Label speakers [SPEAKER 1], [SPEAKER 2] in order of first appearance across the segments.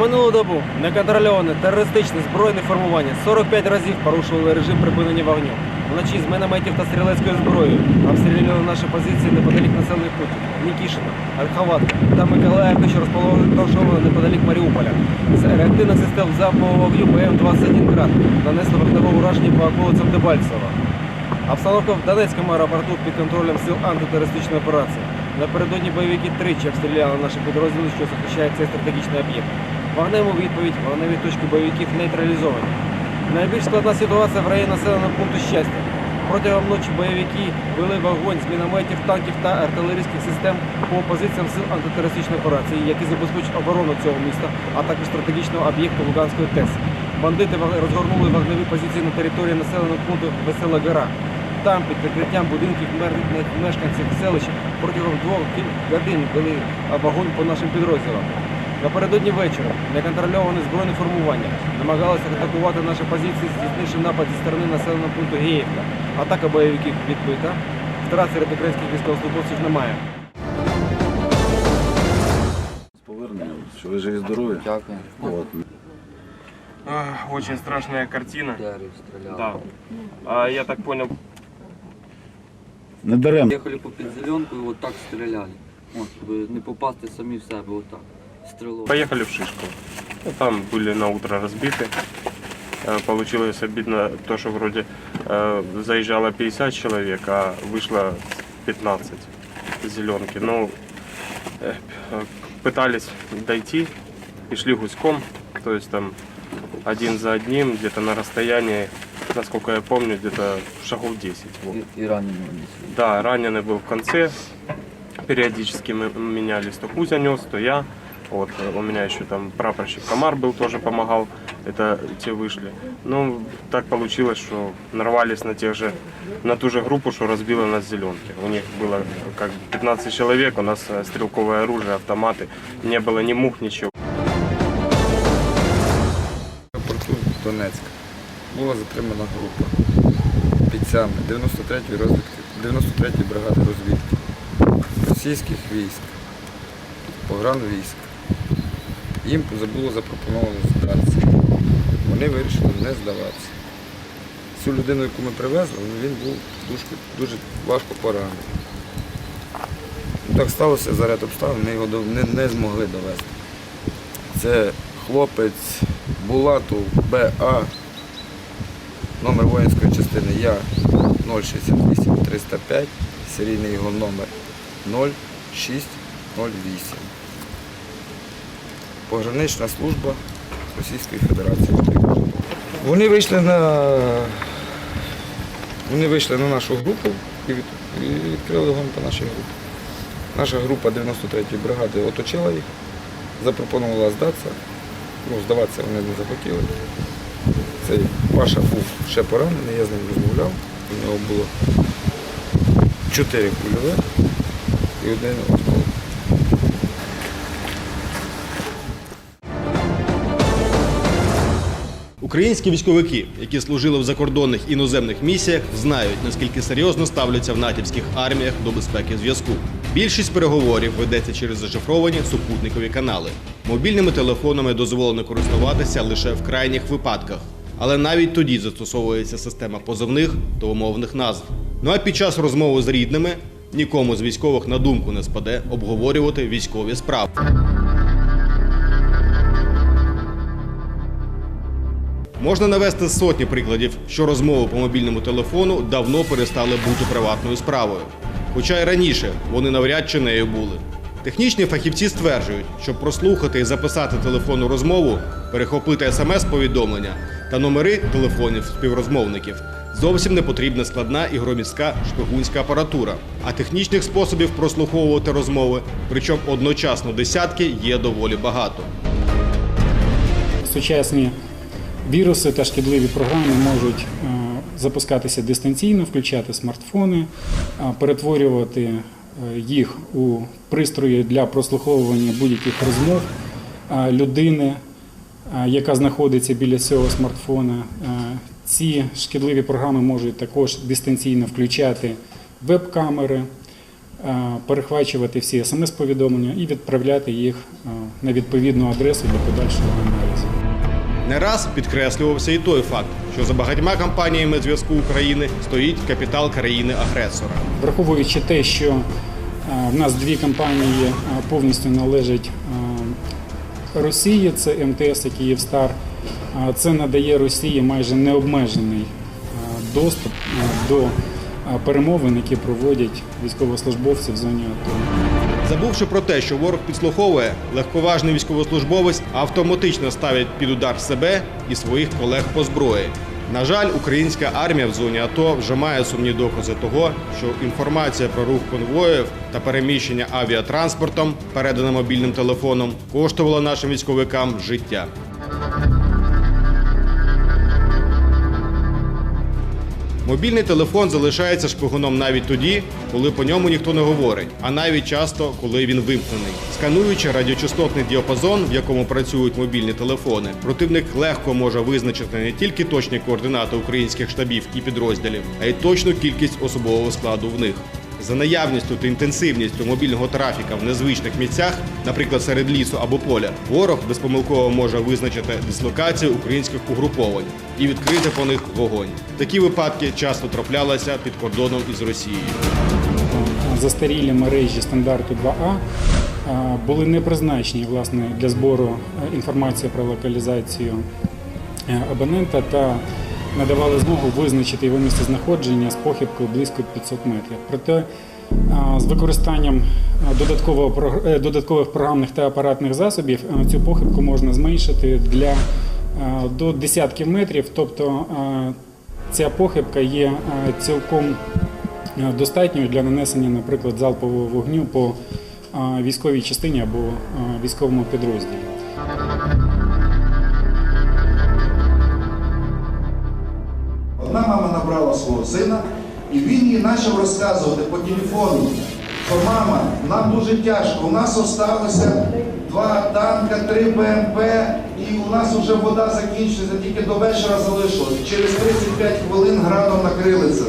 [SPEAKER 1] Минулу добу неконтрольоване терористичне збройне формування 45 разів порушували режим припинення вогню. Вночі з мінометів та стрілецькою зброєю обстрілювали наші позиції неподалік населених пунктів Нікішина, Ольховатка та Миколаївка, що розположені неподалік Маріуполя. З реактивних систем залпового вогню БМ-21 «Град» нанесли вогневе ураження по околицям Дебальцева. Обстановка в Донецькому аеропорту під контролем сил антитерористичної операції. Напередодні бойовики тричі обстріляли наші підрозділи, що захищають цей стратегічний об'єкт. Вогнем відповідь вогневі точки бойовиків нейтралізовані. Найбільш складна ситуація в районі населеного пункту щастя. Протягом ночі бойовики вели вогонь з мінометів, танків та артилерійських систем по позиціям сил антитерористичної операції, які забезпечують оборону цього міста, а також стратегічного об'єкту Луганської ТЕС. Бандити розгорнули вогневі позиції на території населеного пункту Весела Гора. Там під прикриттям будинків мешканців селища протягом двох годин вели вогонь по нашим підрозділам. Напередодні вечора неконтрольоване збройне формування намагалося атакувати наші позиції, здійснивши напад зі сторони населеного пункту Геївка. Атака бойовиків відбита. Втрат серед українських військовослужбовців немає.
[SPEAKER 2] З поверненням, що ви живі здорові.
[SPEAKER 3] Дякую.
[SPEAKER 2] От.
[SPEAKER 4] Очень страшная картина. Да. А, я так понял,
[SPEAKER 2] Не дарем.
[SPEAKER 3] Ехали по підзеленку і так стріляли. От, щоб не попасти самі в себе, отак Стрілок.
[SPEAKER 4] поехали в Шишково. Ну, там были на утро разбиты. Э, Получилось обидно то, что вроде э, заезжало 50 человек, а вышло 15 зеленки. Ну, э, э, пытались дойти и шли гуськом. То есть там один за одним, где-то на расстоянии, насколько я помню, где-то шагов 10. Вот.
[SPEAKER 3] І, і ранені несли.
[SPEAKER 4] Да, раненый был в конце. Периодически мы менялись. То Кузя нес, то я. Вот, э, у меня еще там прапорщик Комар был, тоже помогал. Это те вышли. Ну, так получилось, что нарвались на тех же, на ту же группу, что разбила нас зеленки. У них было как 15 человек, у нас э, стрелковое оружие, автоматы. Не было ни мух, ничего.
[SPEAKER 5] аеропорту Донецька була затримана група бійцями 93-ї розвідки, 93-ї бригади розвідки російських військ, погранвійськ. Їм було запропоновано здатися. Вони вирішили не здаватися. Цю людину, яку ми привезли, він був дуже, дуже важко поранений. Ну, Так сталося за ряд обставин, ми його не, не змогли довести. Це хлопець Булатов БА, номер воїнської частини Я 068 305, серійний його номер 0608. Погранична служба Російської Федерації. Вони вийшли на вони вийшли на нашу групу і, від, і відкрили вогонь по нашій групі. Наша група 93-ї бригади оточила їх, запропонувала здатися. Ну, здаватися вони не захотіли. Цей Паша був ще поранений, я з ним розмовляв. У нього було чотири кульове і один
[SPEAKER 6] Українські військовики, які служили в закордонних іноземних місіях, знають наскільки серйозно ставляться в натівських арміях до безпеки зв'язку. Більшість переговорів ведеться через зашифровані супутникові канали. Мобільними телефонами дозволено користуватися лише в крайніх випадках. Але навіть тоді застосовується система позовних та умовних назв. Ну а під час розмови з рідними нікому з військових на думку не спаде обговорювати військові справи. Можна навести сотні прикладів, що розмови по мобільному телефону давно перестали бути приватною справою. Хоча й раніше вони навряд чи нею були. Технічні фахівці стверджують, щоб прослухати і записати телефонну розмову, перехопити смс-повідомлення та номери телефонів співрозмовників, зовсім не потрібна складна і громіська шпигунська апаратура. А технічних способів прослуховувати розмови, причому одночасно десятки, є доволі багато.
[SPEAKER 7] Сучасні віруси та шкідливі програми можуть е, запускатися дистанційно, включати смартфони, е, перетворювати е, їх у пристрої для прослуховування будь-яких розмов людини, яка знаходиться біля цього смартфона. Ці шкідливі програми можуть також дистанційно включати веб-камери, перехвачувати всі смс-повідомлення і відправляти їх на відповідну адресу для подальшого аналізу.
[SPEAKER 6] Не раз підкреслювався і той факт, що за багатьма компаніями зв'язку України стоїть капітал країни-агресора.
[SPEAKER 7] Враховуючи те, що е, в нас дві компанії е, повністю належать е, Росії, це МТС і Київстар, це надає Росії майже необмежений доступ до перемовин, які проводять військовослужбовці в зоні АТО.
[SPEAKER 6] Забувши про те, що ворог підслуховує, легковажний військовослужбовець автоматично ставить під удар себе і своїх колег по зброї. На жаль, українська армія в зоні АТО вже має сумні докази того, що інформація про рух конвоїв та переміщення авіатранспортом, передана мобільним телефоном, коштувала нашим військовикам життя. Мобільний телефон залишається шпигуном навіть тоді, коли по ньому ніхто не говорить, а навіть часто, коли він вимкнений. Скануючи радіочастотний діапазон, в якому працюють мобільні телефони, противник легко може визначити не тільки точні координати українських штабів і підрозділів, а й точну кількість особового складу в них. За наявністю та інтенсивністю мобільного трафіка в незвичних місцях, наприклад, серед лісу або поля, ворог безпомилково може визначити дислокацію українських угруповань і відкрити по них вогонь. Такі випадки часто траплялися під кордоном із Росією.
[SPEAKER 7] застарілі мережі стандарту 2А е, були не призначені власне для збору е, інформації про локалізацію е, абонента та надавали змогу визначити його місце знаходження з похибкою близько 500 метрів. Проте з використанням е, додаткових програмних та апаратних засобів цю похибку можна зменшити для до десятків метрів, тобто ця похибка є цілком достатньою для нанесення, наприклад, залпового вогню по військовій частині або військовому підрозділі.
[SPEAKER 8] Одна мама набрала свого сина, і він їй почав розказувати по телефону, що мама, нам дуже тяжко, у нас залишилося два танка, три БМП, і у нас вже вода закінчується, тільки до вечора залишилось. Через 35 хвилин градом накрили це.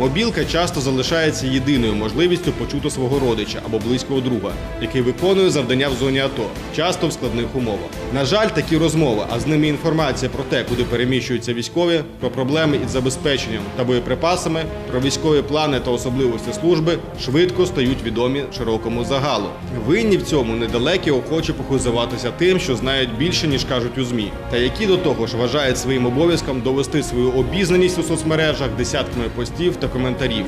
[SPEAKER 6] Мобілка часто залишається єдиною можливістю почути свого родича або близького друга, який виконує завдання в зоні АТО, часто в складних умовах. На жаль, такі розмови, а з ними інформація про те, куди переміщуються військові, про проблеми із забезпеченням та боєприпасами, про військові плани та особливості служби швидко стають відомі широкому загалу. Винні в цьому недалекі охочі похизуватися тим, що знають більше ніж кажуть у змі, та які до того ж вважають своїм обов'язком довести свою обізнаність у соцмережах десятками постів та коментарів.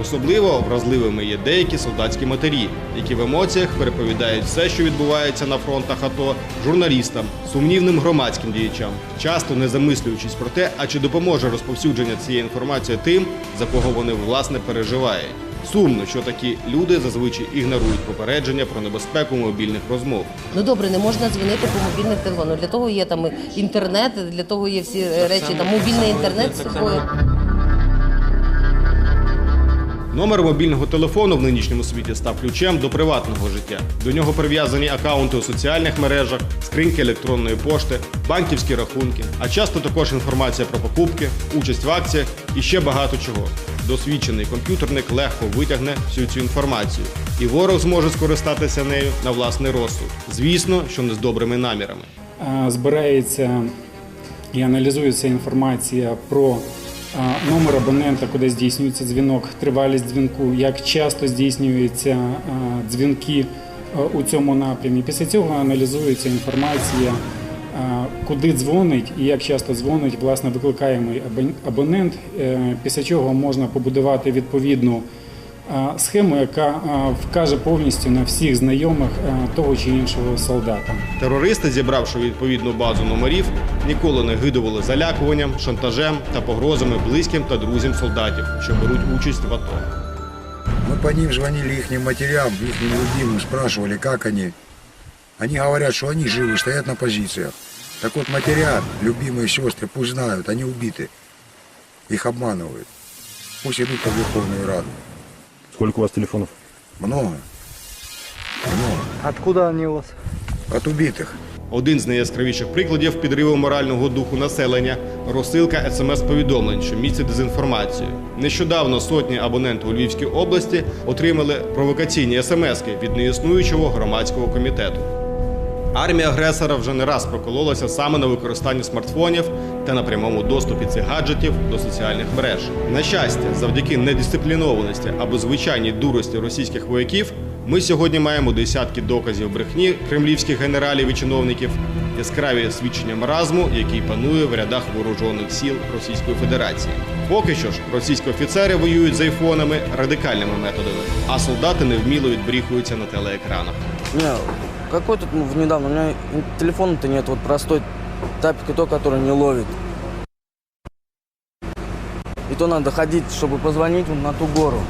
[SPEAKER 6] Особливо вразливими є деякі солдатські матері, які в емоціях переповідають все, що відбувається на фронтах АТО, журналістам, сумнівним громадським діячам, часто не замислюючись про те, а чи допоможе розповсюдження цієї інформації тим, за кого вони власне переживають. Сумно, що такі люди зазвичай ігнорують попередження про небезпеку мобільних розмов.
[SPEAKER 9] Ну добре, не можна дзвонити по мобільних телефонах. Для того є там інтернет, для того є всі речі, там мобільний інтернет з собою.
[SPEAKER 6] Номер мобільного телефону в нинішньому світі став ключем до приватного життя. До нього прив'язані акаунти у соціальних мережах, скриньки електронної пошти, банківські рахунки, а часто також інформація про покупки, участь в акціях і ще багато чого. Досвідчений комп'ютерник легко витягне всю цю інформацію, і ворог зможе скористатися нею на власний розсуд. Звісно, що не з добрими намірами.
[SPEAKER 7] Збирається і аналізується інформація про номер абонента, куди здійснюється дзвінок, тривалість дзвінку, як часто здійснюються дзвінки у цьому напрямі. Після цього аналізується інформація, куди дзвонить і як часто дзвонить власне викликаємий абонент. Е, Після чого можна побудувати відповідну схему, яка е, вкаже повністю на всіх знайомих е, того чи іншого солдата.
[SPEAKER 6] Терористи, зібравши відповідну базу номерів, ніколи не гидували залякуванням, шантажем та погрозами близьким та друзям солдатів, що беруть участь в АТО.
[SPEAKER 10] Мы по ним звонили их матерям, их любимым, спрашивали, как они. Они говорят, что они живы, стоят на позициях. Так вот, матеря, любимые сестры, пусть знают, они убиты. Их обманывают. Пусть идут в Верховную Раду.
[SPEAKER 2] Сколько у вас телефонов?
[SPEAKER 10] Много. Много.
[SPEAKER 11] Откуда они у вас?
[SPEAKER 10] От убитых.
[SPEAKER 6] Один з найяскравіших прикладів підриву морального духу населення розсилка смс-повідомлень, що містять дезінформацію. Нещодавно сотні абонентів у Львівській області отримали провокаційні смски від неіснуючого громадського комітету. Армія агресора вже не раз прокололася саме на використанні смартфонів та на прямому доступі цих гаджетів до соціальних мереж. На щастя, завдяки недисциплінованості або звичайній дурості російських вояків, ми сьогодні маємо десятки доказів брехні кремлівських генералів і чиновників, яскраві свідчення маразму, який панує в рядах вооружених сіл Російської Федерації. Поки що ж російські офіцери воюють з айфонами радикальними методами, а солдати невміло відбріхуються на телеекранах.
[SPEAKER 11] Какой тут ну, недавно, у меня телефона-то нет, вот простой тапик и то, который не ловит. И то надо ходить, чтобы позвонить вон на ту гору.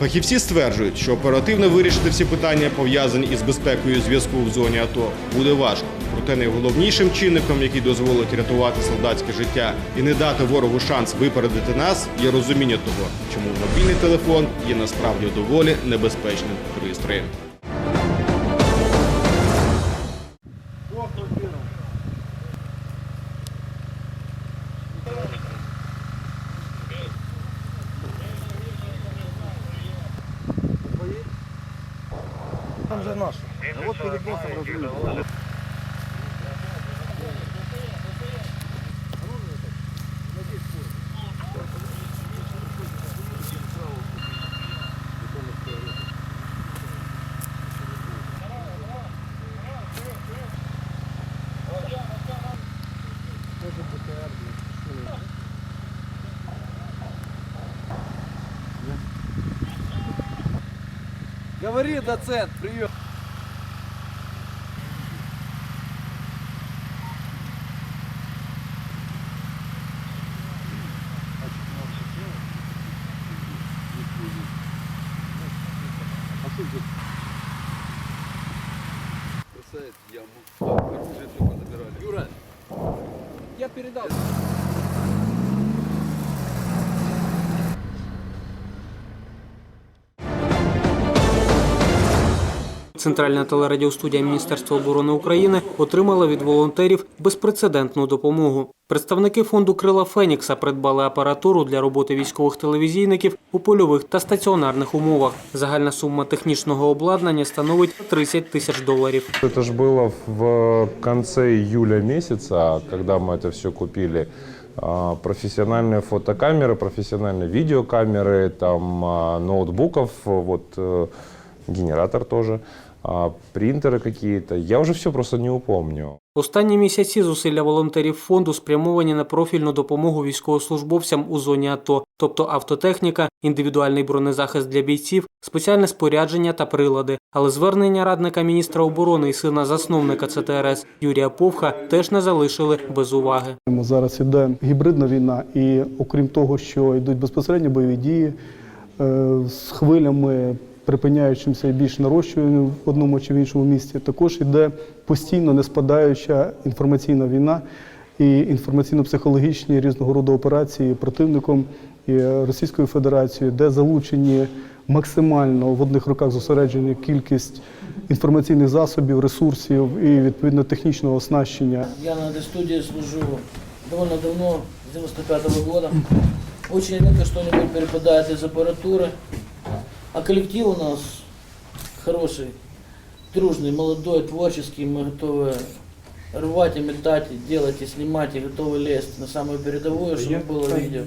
[SPEAKER 6] Фахівці стверджують, що оперативно вирішити всі питання, пов'язані із безпекою зв'язку в зоні АТО, буде важко. Проте найголовнішим чинником, який дозволить рятувати солдатське життя і не дати ворогу шанс випередити нас, є розуміння того, чому мобільний телефон є насправді доволі небезпечним пристроєм.
[SPEAKER 1] Говори, доцент, привет. Красавец, яму. Юра, я передал.
[SPEAKER 12] Центральна телерадіостудія Міністерства оборони України отримала від волонтерів безпрецедентну допомогу. Представники фонду Крила Фенікса придбали апаратуру для роботи військових телевізійників у польових та стаціонарних умовах. Загальна сума технічного обладнання становить 30 тисяч доларів.
[SPEAKER 13] Это же было в конце июля месяца, когда мы это все купили. А, Профессиональные фотокамеры, профессиональные видеокамеры, там а, ноутбуков, вот э, генератор тоже, а, принтеры какие-то. Я уже все просто не упомню.
[SPEAKER 12] Останні місяці зусилля волонтерів фонду спрямовані на профільну допомогу військовослужбовцям у зоні АТО, тобто автотехніка, індивідуальний бронезахист для бійців, спеціальне спорядження та прилади. Але звернення радника міністра оборони і сина засновника ЦТРС Юрія Повха теж не залишили без уваги.
[SPEAKER 14] Зараз іде гібридна війна, і окрім того, що йдуть безпосередньо бойові дії е, з хвилями, припиняючимся і більш нарощуванням в одному чи в іншому місті, також йде постійно не спадаюча інформаційна війна і інформаційно-психологічні різного роду операції противником і Російською Федерацією, де залучені максимально в одних руках зосереджена кількість інформаційних засобів, ресурсів і відповідно технічного оснащення.
[SPEAKER 11] Я на студии служу довольно давно, с 95 -го года. Очень редко что-нибудь перепадает из аппаратуры. А коллектив у нас хороший, дружный, молодой, творческий. Мы готовы рвать и метать, и делать, и снимать, и готовы лезть на самую передовую, чтобы было видео.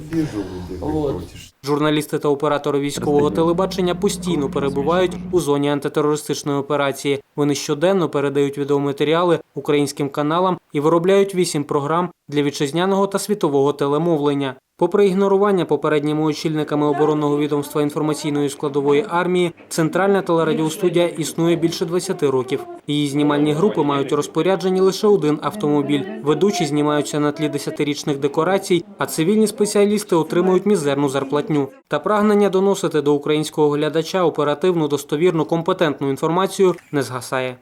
[SPEAKER 11] Вот.
[SPEAKER 12] Журналісти та оператори військового телебачення постійно перебувають у зоні антитерористичної операції. Вони щоденно передають відеоматеріали українським каналам і виробляють вісім програм для вітчизняного та світового телемовлення. Попри ігнорування попередніми очільниками оборонного відомства інформаційної складової армії, центральна телерадіостудія існує більше 20 років. Її знімальні групи мають у розпорядженні лише один автомобіль. Ведучі знімаються на тлі десятирічних декорацій, а цивільні спеціалісти отримують мізерну зарплатню. Та прагнення доносити до українського глядача оперативну, достовірну, компетентну інформацію не згасає.